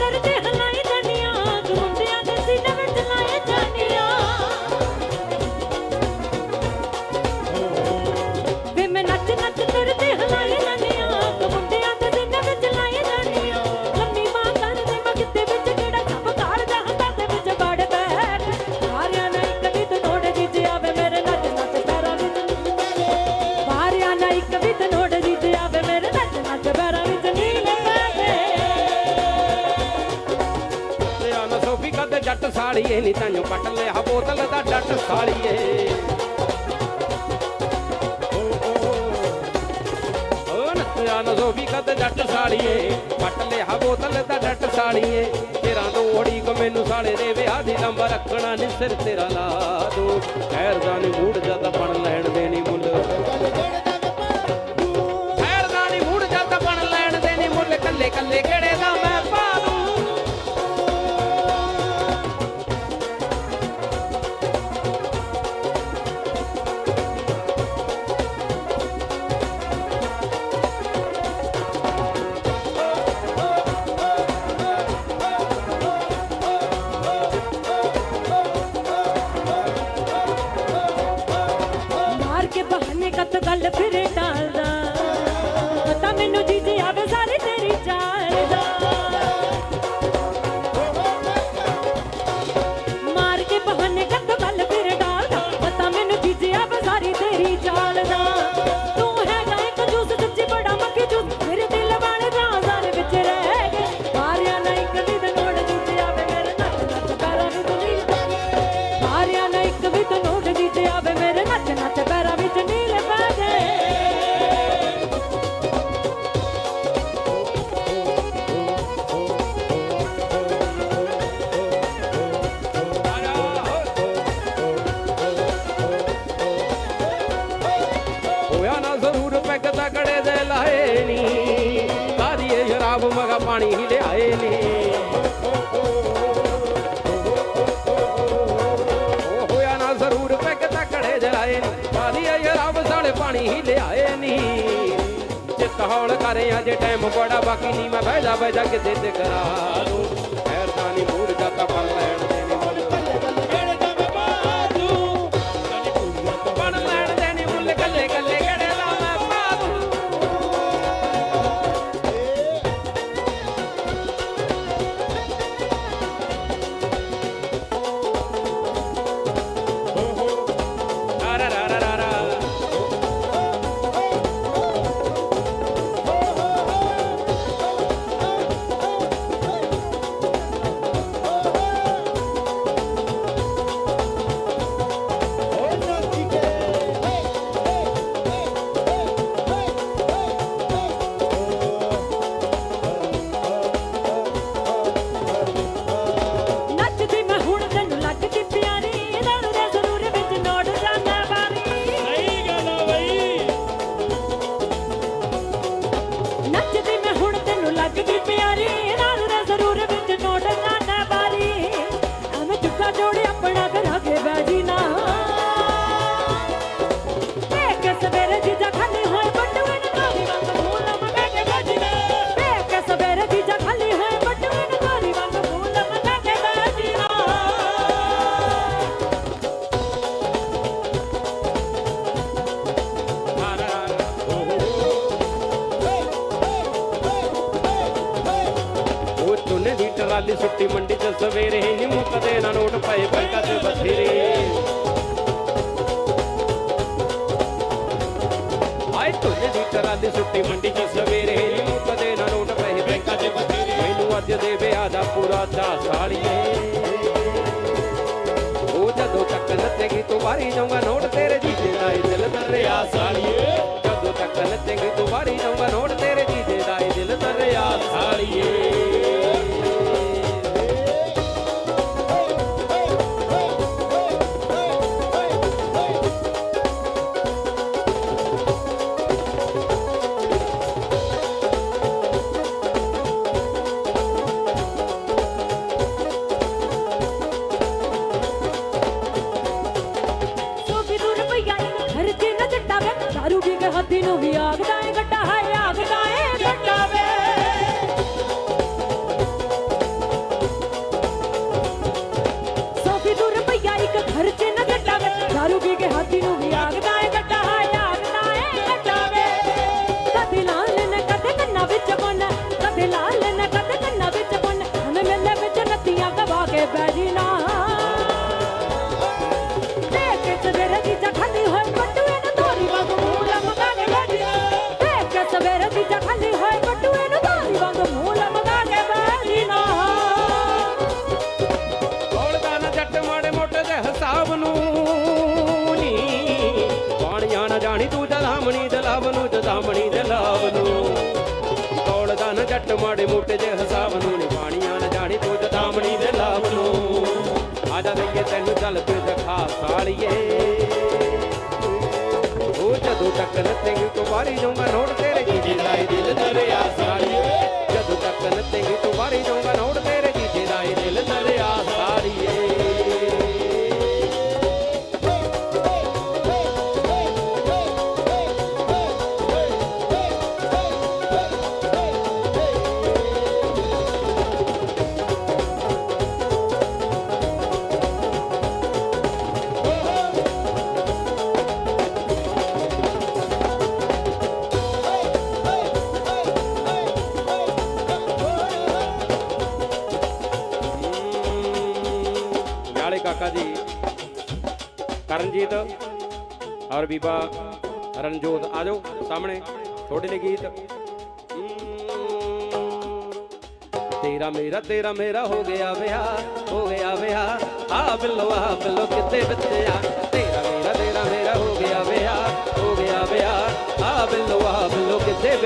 ਮੈਂ ਨੱਚ ਜੱਟ ਸਾਲੀਏ ਨਹੀਂ ਤੈਨੂੰ ਪੱਟ ਲਿਆ ਬੋਤਲ ਦਾ ਡੱਟ ਸਾਲੀਏ। ਓ ਓ ਓ ਸੋਫੀ ਕਦੇ ਜੱਟ ਸਾਲੀਏ, ਪੱਟ ਲਿਆ ਬੋਤਲ ਦਾ ਡੱਟ ਸਾਲੀਏ। ਤੇਰਾ ਦੋੜੀ ਕੋ ਮੈਨੂੰ ਸਾਲੇ ਦੇ ਵਿਆਹ ਦੀ ਲੰਬਾ ਰੱਖਣਾ ਨੀ ਸਿਰ ਤੇਰਾ ਲਾ ਦੋ। ਖੈਰ ਦਾ ਨੀ ਮੂਡ ਜਦ ਬਣ ਲੈਣ ਦੇਣੀ ਹੋਇਆ ਨਾ ਜ਼ਰੂਰ ਪੈਗ ਤਗੜੇ ਦੇ ਲਾਏ ਨੀ। ਕਾਦੀਏ ਸ਼ਰਾਬ ਮਗਾ ਪਾਣੀ ਹੀ ਲਿਆਏ ਨੀ। ਉਹ ਹੋਇਆ ਨਾ ਜ਼ਰੂਰ ਪੈਗ ਤਗੜੇ ਦੇ ਲਾਏ ਨੀ। ਕਾਦੀਏ ਸ਼ਰਾਬ ਸਾਲੇ ਪਾਣੀ ਹੀ ਲਿਆਏ ਨੀ। ਚਿੱਤ ਹੌਲ ਕਰੇ ਅਜੇ ਟਾਈਮ ਬੜਾ, ਬਾਕੀ ਨਹੀਂ ਮੈਂ ਬਹਿਦਾ ਬਹਿਦਾ ਕਿਤੇ ਤੇ ਕਰਾ ਦੂੰ ਖੈਰ ਤਾਂ ਜਾਤਾ ਪਰ ਲੈਣ। ਚੁੰਨੇ ਦੀ ਮੰਡੀ ਚ ਸਵੇਰੇ ਨੀ ਮੁੱਕਦੇ ਨਾ ਨੋਟ ਪਏ ਬੈਂਕਾਂ ਚ ਬਥੇਰੇ। ਆਏ ਚੁੰਨੇ ਦੀ ਟਰਾਲੀ ਸੁੱਟੀ ਮੰਡੀ ਚ ਸਵੇਰੇ ਨੀ ਮੁੱਕਦੇ ਨਾ ਨੋਟ ਪਏ ਬੈਂਕਾਂ ਤੇ ਬਥੇਰੇ। ਮੈਨੂੰ ਅੱਜ ਦੇ ਵਿਆਹ ਦਾ ਪੂਰਾ ਚਾਅ ਸਾਲੀਏ। ਉਹ ਜਦੋਂ ਤੱਕ ਨੱਚੇਗੀ ਤੂੰ ਵਾਰੀ ਜਾਊਗਾ ਨੋਟ ਤੇਰੇ ਜੀਜੇ ਦਾ ਏ ਦਿਲ ਦਰਿਆ ਸਾਲੀਏ। ਜਦੋਂ ਤੱਕ ਨੱਚੇਗੀ ਤੂੰ ਵਾਰੀ ਜਾਊਗਾ ਨੋਟ ਅੱਧੀ ਨੂੰ ਵੀ ਆਖਦਾ ਏ ਗੱਡਾ ਹੈ ਆਖਦਾ ਏ ਗੱਡਾ ਵੇ। ਸੋਫੀ ਦੂਰ ਪਈਆ ਇੱਕ ਘਰ ਚ ਨਾ ਗੱਡਾ ਵੇ ਦਾਰੂ ਪੀ ਕੇ ਹਾਥੀ ਨੂੰ ਵੀ ਆਖਦਾ ਦੌੜਦਾ ਮਾੜੇ ਮੋਟੇ ਜੇ ਹਿਸਾਬ ਨੂੰ ਨੀ ਪਾਣੀਆਂ ਨਾ ਜਾਣੀ ਤੂੰ ਜਦਾਮਣੀ ਦੇ ਲਾਭ ਨੂੰ। ਆ ਜਾ ਲਈਏ ਤੈਨੂੰ ਚੱਲ ਫਿਰ ਦਿਖਾ ਸਾਲੀਏ। ਉਹ ਜਦੋਂ ਤੱਕ ਨੱਤੇਂਗੀ ਤੂੰ ਵਾਰੀ ਜਾਊਂਗਾ, ਨੋਟ ਤੇਰੇ ਜੀਜੇ ਦਾ ਦਿਲ ਦਰਿਆ ਸਾਲੀਏ। ਜਦੋਂ ਤੱਕ ਨੱਤੇਂਗੀ ਤੂੰ ਵਾਰੀ ਜਾਊਂਗਾ, ਨੋਟ ਕਾਕਾ ਜੀ, ਕਰਨਜੀਤ ਔਰ ਬੀਬਾ ਰਣਜੋਤ, ਆ ਜਾਓ ਸਾਹਮਣੇ ਤੁਹਾਡੇ ਲਈ ਗੀਤ। ਤੇਰਾ ਮੇਰਾ ਤੇਰਾ ਮੇਰਾ ਹੋ ਗਿਆ ਵਿਆਹ, ਹੋ ਗਿਆ ਵਿਆਹ ਆ ਬਿਲੋ ਆ ਬਿੱਲੋ ਕਿਤੇ ਬੱਚਿਆ? ਤੇਰਾ ਮੇਰਾ ਤੇਰਾ ਮੇਰਾ ਹੋ ਗਿਆ ਵਿਆਹ, ਹੋ ਗਿਆ ਵਿਆਹ ਆ ਬਿੱਲੋ ਆ ਬਿੱਲੋ ਕਿਤੇ